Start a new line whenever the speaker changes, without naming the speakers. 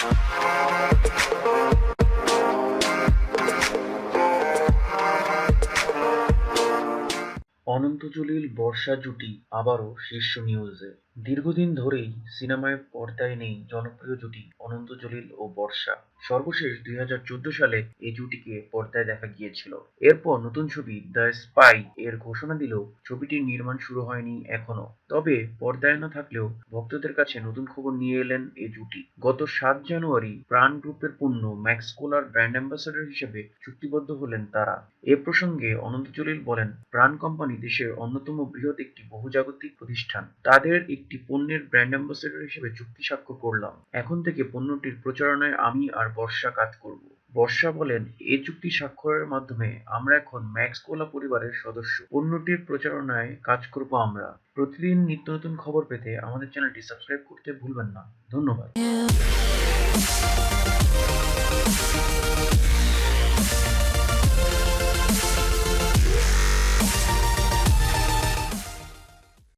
অনন্ত জলিল বর্ষা জুটি আবারও শীর্ষ নিউজে দীর্ঘদিন ধরেই সিনেমায় পর্দায় নেই জনপ্রিয় জুটি অনন্ত জলিল ও বর্ষা। সর্বশেষ দুই সালে এই জুটিকে পর্দায় দেখা গিয়েছিল। এরপর নতুন ছবি দ্য স্পাই এর ঘোষণা দিলেও ছবিটির নির্মাণ শুরু হয়নি এখনও। তবে পর্দায় না থাকলেও ভক্তদের কাছে নতুন খবর নিয়ে এলেন এই জুটি। গত সাত জানুয়ারি প্রাণ গ্রুপের পণ্য ম্যাক্স কোলার ব্র্যান্ড অ্যাম্বাসাডর হিসেবে চুক্তিবদ্ধ হলেন তারা। এ প্রসঙ্গে অনন্ত জলিল বলেন, প্রাণ কোম্পানি দেশের অন্যতম বৃহৎ একটি বহুজাগতিক প্রতিষ্ঠান। তাদের একটি পণ্যের ব্র্যান্ড অ্যাম্বাসেডর হিসেবে চুক্তি স্বাক্ষর করলাম। এখন থেকে পণ্যটির প্রচারণায় আমি আর বর্ষা কাজ করব। বর্ষা বলেন, এ চুক্তি স্বাক্ষরের মাধ্যমে আমরা এখন ম্যাক্স কোলা পরিবারের সদস্য। পণ্যটির প্রচারণায় কাজ করব আমরা। প্রতিদিন নিত্য নতুন খবর পেতে আমাদের চ্যানেলটি সাবস্ক্রাইব করতে ভুলবেন না। ধন্যবাদ।